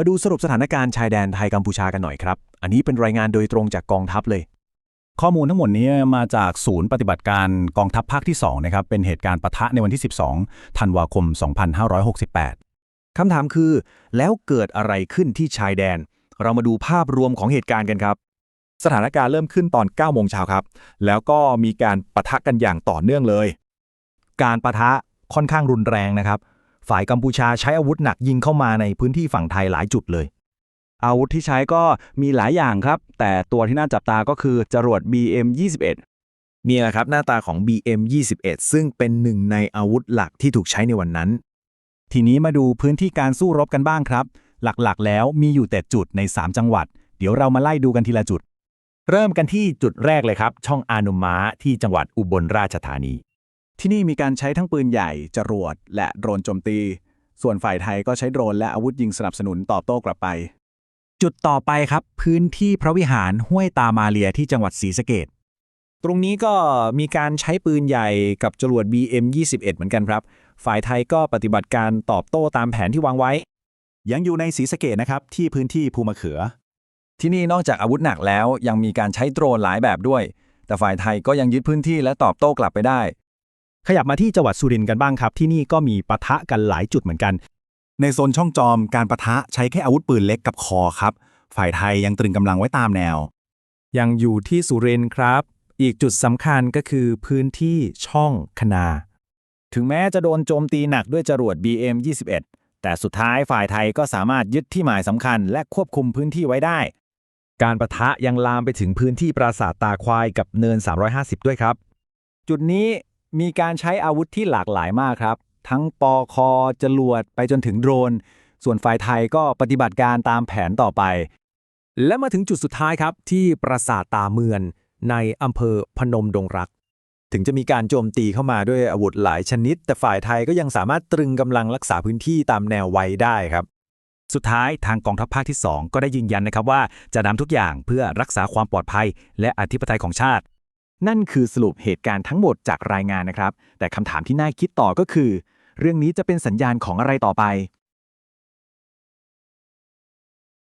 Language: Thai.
มาดูสรุปสถานการณ์ชายแดนไทยกัมพูชากันหน่อยครับ อันนี้เป็นรายงานโดยตรงจากกองทัพเลย ข้อมูลทั้งหมดนี้มาจากศูนย์ปฏิบัติการกองทัพภาคที่ 2 นะครับ เป็นเหตุการณ์ปะทะในวันที่ 12 ธันวาคม 2568 คำถามคือ แล้วเกิดอะไรขึ้นที่ชายแดน เรามาดูภาพรวมของเหตุการณ์กันครับ สถานการณ์เริ่มขึ้นตอน 9 โมงเช้าครับ แล้วก็มีการปะทะกันอย่างต่อเนื่องเลย การปะทะค่อนข้างรุนแรงนะครับ ฝ่ายกัมพูชาใช้อาวุธหนักยิงเข้ามาในพื้นที่ฝั่งไทยหลายจุดเลย อาวุธที่ใช้ก็มีหลายอย่างครับ แต่ตัวที่น่าจับตาก็คือจรวด BM21 นี่แหละครับหน้าตาของ BM21 ซึ่งเป็นหนึ่งในอาวุธหลักที่ถูกใช้ในวันนั้น ทีนี้มาดูพื้นที่การสู้รบกันบ้างครับ หลักๆ แล้วมีอยู่แต่จุดใน 3 จังหวัด เดี๋ยวเรามาไล่ดูกันทีละจุด เริ่มกันที่จุดแรกเลยครับ ช่องอานุม้าที่จังหวัดอุบลราชธานี ที่นี่มีการใช้ทั้งปืนใหญ่ จรวด และโดรนโจมตี ส่วนฝ่ายไทยก็ใช้โดรนและอาวุธยิงสนับสนุนตอบโต้กลับไป จุดต่อไปครับ พื้นที่พระวิหารห้วยตามาเลียที่จังหวัดศรีสะเกดตรงนี้ก็มีการใช้ปืนใหญ่กับจรวด BM21 เหมือนกันครับ ฝ่ายไทยก็ปฏิบัติการตอบโต้ตามแผนที่วางไว้ ยังอยู่ในศรีสะเกดนะครับ ที่พื้นที่ภูมะเขือ ที่นี่นอกจากอาวุธหนักแล้วยังมีการใช้โดรนหลายแบบด้วย แต่ฝ่ายไทยก็ยังยึดพื้นที่และตอบโต้กลับไปได้ ขยับมาที่จังหวัดสุรินทร์กันบ้างครับ ที่นี่ก็มีปะทะกันหลายจุดเหมือนกัน ในโซนช่องจอมการปะทะใช้แค่อาวุธปืนเล็กกับคอครับ ฝ่ายไทยยังตรึงกำลังไว้ตามแนว ยังอยู่ที่สุรินทร์ครับ อีกจุดสำคัญก็คือพื้นที่ช่องคนา ถึงแม้จะโดนโจมตีหนักด้วยจรวด BM21 แต่สุดท้ายฝ่ายไทยก็สามารถยึดที่หมายสำคัญ และควบคุมพื้นที่ไว้ได้ การประทะยังลามไปถึงพื้นที่ปราสาทตาควายกับเนิน 350 ด้วยครับ จุดนี้ มีการใช้อาวุธที่หลากหลายมากครับ ทั้งปอคอจรวดไปจนถึงโดรน ส่วนฝ่ายไทยก็ปฏิบัติการตามแผนต่อไป และมาถึงจุดสุดท้ายครับ ที่ปราสาทตาเมือน ในอำเภอพนมดงรัก ถึงจะมีการโจมตีเข้ามาด้วยอาวุธหลายชนิด แต่ฝ่ายไทยก็ยังสามารถตรึงกำลังรักษาพื้นที่ตามแนวไว้ได้ครับสุดท้ายทางกองทัพภาคที่ 2 ก็ได้ยืนยันนะครับว่าจะนำทุกอย่างเพื่อรักษาความปลอดภัย และอธิปไตยของชาติ นั่นคือสรุปเหตุการณ์ทั้งหมดจากรายงานนะครับ แต่คำถามที่น่าคิดต่อก็คือ เรื่องนี้จะเป็นสัญญาณของอะไรต่อไป